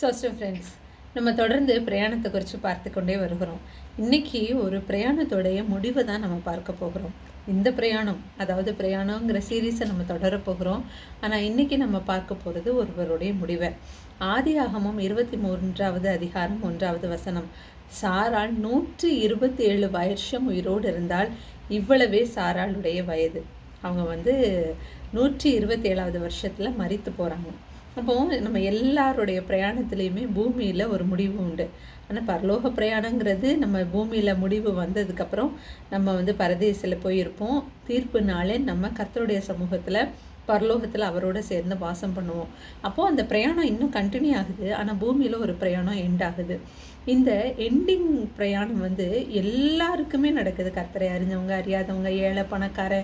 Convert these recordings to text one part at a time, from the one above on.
So friends நம்ம தொடர்ந்து பிரயாணத்தை குறித்து பார்த்து கொண்டே வருகிறோம். இன்றைக்கி ஒரு பிரயாணத்தோடைய முடிவை தான் நம்ம பார்க்க போகிறோம். இந்த பிரயாணம் அதாவது பிரயாணங்கிற சீரீஸை நம்ம தொடர போகிறோம். ஆனால் இன்றைக்கி நம்ம பார்க்க போகிறது ஒருவருடைய முடிவை. ஆதி ஆகமும் இருபத்தி மூன்றாவது அதிகாரம் ஒன்றாவது வசனம். சாரால் நூற்றி இருபத்தி ஏழு வருஷம் உயிரோடு இருந்தால் இவ்வளவே சாராளுடைய வயது. அவங்க வந்து நூற்றி இருபத்தி ஏழாவது வருஷத்தில் மறித்து போகிறாங்க அப்போ நம்ம எல்லாருடைய பிரயாணத்துலேயுமே பூமியில் ஒரு முடிவு உண்டு. ஆனால் பரலோக பிரயாணங்கிறது நம்ம பூமியில் முடிவு வந்ததுக்கப்புறம் நம்ம வந்து பரதேசில் போயிருப்போம். தீர்ப்பு நாளே நம்ம கர்த்தருடைய சமூகத்தில் பரலோகத்தில் அவரோட சேர்ந்து வாசம் பண்ணுவோம். அப்போது அந்த பிரயாணம் இன்னும் கண்டினியூ ஆகுது. ஆனால் பூமியில் ஒரு பிரயாணம் எண்ட் ஆகுது. இந்த எண்டிங் பிரயாணம் வந்து எல்லாருக்குமே நடக்குது. கர்த்தரை அறிஞ்சவங்க அறியாதவங்க ஏழை பணக்கார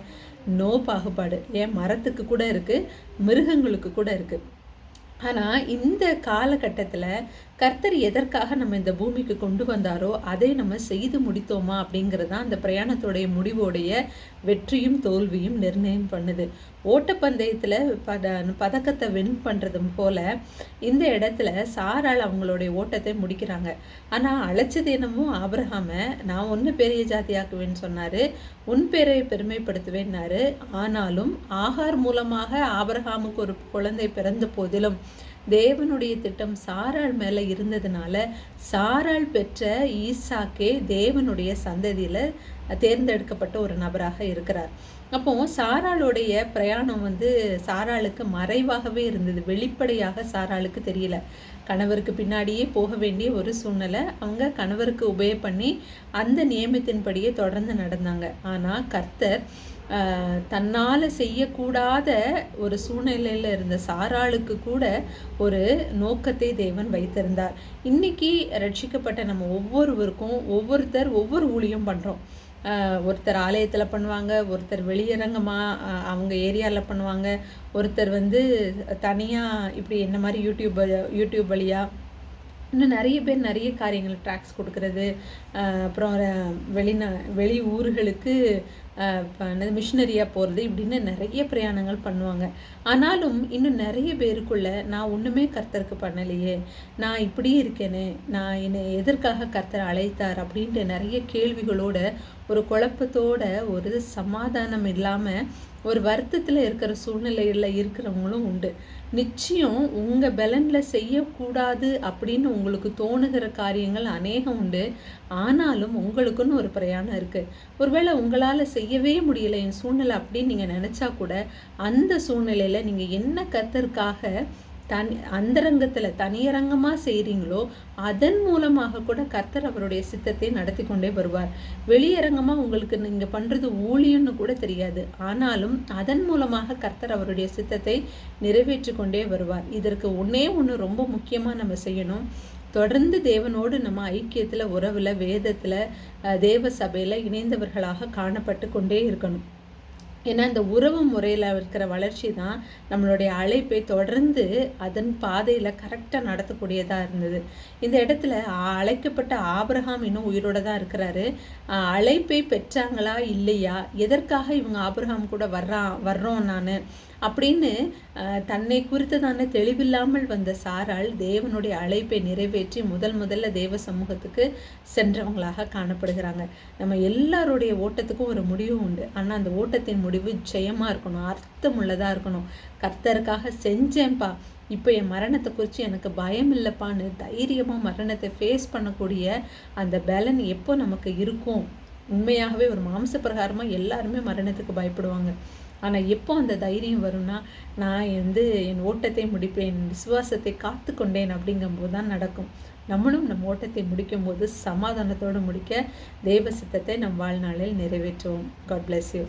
நோ பாகுபாடு. ஏன் மரத்துக்கு கூட இருக்குது மிருகங்களுக்கு கூட இருக்குது ஆனால் இந்த காலகட்டத்தில் கர்த்தர் எதற்காக நம்ம இந்த பூமிக்கு கொண்டு வந்தாரோ அதை நம்ம செய்து முடித்தோமா அப்படிங்கிறது தான் அந்த பிரயாணத்துடைய முடிவோடைய வெற்றியும் தோல்வியும் நிர்ணயம் பண்ணுது. ஓட்டப்பந்தயத்தில் பத பதக்கத்தை வின் பண்ணுறது போல் இந்த இடத்துல சாரால் அவங்களுடைய ஓட்டத்தை முடிக்கிறாங்க. ஆனால் அழைச்சது என்னமோ ஆபிரகாம நான் ஒன்று பெரிய ஜாதியாக்குவேன்னு சொன்னார் உன் பேரை பெருமைப்படுத்துவேன்னாரு. ஆனாலும் ஆகார் மூலமாக ஆபிரகாமுக்கு ஒரு குழந்தை பிறந்த போதிலும் தேவனுடைய திட்டம் சாராள் மேலே இருந்ததுனால சாராள் பெற்ற ஈசாக்கே தேவனுடைய சந்ததியில் தேர்ந்தெடுக்கப்பட்ட ஒரு நபராக இருக்கிறார். அப்போ சாராளுடைய பிரயாணம் வந்து சாராளுக்கு மறைவாகவே இருந்தது. வெளிப்படையாக சாராளுக்கு தெரியல. கணவருக்கு பின்னாடியே போக வேண்டிய ஒரு சூழ்நிலை. அவங்க கணவருக்கு உபயோக பண்ணி அந்த நியமத்தின்படியே தொடர்ந்து நடந்தாங்க. ஆனால் கர்த்தர் தன்னால் செய்யக்கூடாத ஒரு சூழ்நிலையில் இருந்த சாராளுக்கு கூட ஒரு நோக்கத்தை தேவன் வைத்திருந்தார். இன்னைக்கு ரட்சிக்கப்பட்ட நம்ம ஒவ்வொருவருக்கும் ஒவ்வொருத்தர் ஒவ்வொரு ஊழியம் பண்ணுறோம் ஒருத்தர் ஆலயத்தில் பண்ணுவாங்க ஒருத்தர் வெளியரங்கமாக அவங்க ஏரியாவில் பண்ணுவாங்க. ஒருத்தர் வந்து தனியாக இப்படி என்ன மாதிரி யூடியூப் யூடியூப் வழியாக இன்னும் நிறைய பேர் நிறைய காரியங்கள் ட்ராக்ஸ் கொடுக்கறது. அப்புறம் வெளிநா வெளி ஊர்களுக்கு மிஷினரியாக போகிறது இப்படின்னு நிறைய பிரயாணங்கள் பண்ணுவாங்க. ஆனாலும் இன்னும் நிறைய பேருக்குள்ள நான் ஒன்றுமே கர்த்தருக்கு பண்ணலையே. நான் இப்படியே இருக்கேனே. நான் என்னை எதற்காக கர்த்தர் அழைத்தார் அப்படின்ட்டு நிறைய கேள்விகளோட ஒரு குழப்பத்தோட ஒரு சமாதானம் இல்லாமல் ஒரு வருத்தத்தில் இருக்கிற சூழ்நிலையில் இருக்கிறவங்களும் உண்டு. நிச்சயம் உங்கள் பலனில் செய்யக்கூடாது அப்படின்னு உங்களுக்கு தோணுகிற காரியங்கள் அநேகம் உண்டு. ஆனாலும் உங்களுக்குன்னு ஒரு பிரயாணம் இருக்குது ஒருவேளை உங்களால் செய்யவே முடியலை என் சூழ்நிலை அப்படின்னு நீங்கள் நினச்சா கூட அந்த சூழ்நிலையில் நீங்கள் என்ன கத்தருக்காக தனி அந்தரங்கத்தில் தனியரங்கமாக செய்கிறீங்களோ அதன் மூலமாக கூட கர்த்தர் அவருடைய சித்தத்தை நடத்தி கொண்டே வருவார். வெளியரங்கமாக உங்களுக்கு நீங்கள் பண்ணுறது ஊழியன்னு கூட தெரியாது. ஆனாலும் அதன் மூலமாக கர்த்தர் அவருடைய சித்தத்தை நிறைவேற்றி கொண்டே வருவார். இதற்கு ஒன்றே ஒன்று ரொம்ப முக்கியமாக நம்ம செய்யணும். தொடர்ந்து தேவனோடு நம்ம ஐக்கியத்தில் உறவில் வேதத்தில் தேவ சபையில் இணைந்தவர்களாக காணப்பட்டு கொண்டே இருக்கணும். ஏன்னா இந்த உறவு முறையில் இருக்கிற வளர்ச்சி தான் நம்மளுடைய அழைப்பை தொடர்ந்து அதன் பாதையில் கரெக்டாக நடத்தக்கூடியதாக இருந்தது. இந்த இடத்துல அழைக்கப்பட்ட ஆபிரகாம் இன்னும் உயிரோட தான் இருக்கிறாரு. அழைப்பை பெற்றாங்களா இல்லையா? எதற்காக இவங்க ஆபிரகாம் கூட வர்றான் வர்றோம் நான்? அப்படின்னு தன்னை குறித்ததான தெளிவில்லாமல் வந்த சாரால் தேவனுடைய அழைப்பை நிறைவேற்றி முதல் முதல்ல தேவ சமூகத்துக்கு சென்றவங்களாக காணப்படுகிறாங்க. நம்ம எல்லாருடைய ஓட்டத்துக்கும் ஒரு முடிவு உண்டு. ஆனால் அந்த ஓட்டத்தின் முடிவு ஜெயமாக இருக்கணும் அர்த்தமுள்ளதாக இருக்கணும். கர்த்தருக்காக செஞ்சேன்ப்பா. இப்போ என் மரணத்தை குறித்து எனக்கு பயம் இல்லைப்பான்னு தைரியமாக மரணத்தை ஃபேஸ் பண்ணக்கூடிய அந்த பலன் எப்போ நமக்கு இருக்கும்? உண்மையாகவே ஒரு மாம்ச பிரகாரமாக எல்லாருமே மரணத்துக்கு பயப்படுவாங்க. ஆனால் எப்போ அந்த தைரியம் வரும்னா நான் வந்து என் ஓட்டத்தை முடிப்பேன் விசுவாசத்தை காத்து கொண்டேன் அப்படிங்கும்போது தான் நடக்கும். நம்மளும் நம் ஓட்டத்தை முடிக்கும் போது சமாதானத்தோடு முடிக்க தெய்வ சித்தத்தை நம் வாழ்நாளில் நிறைவேற்றுவோம். God bless you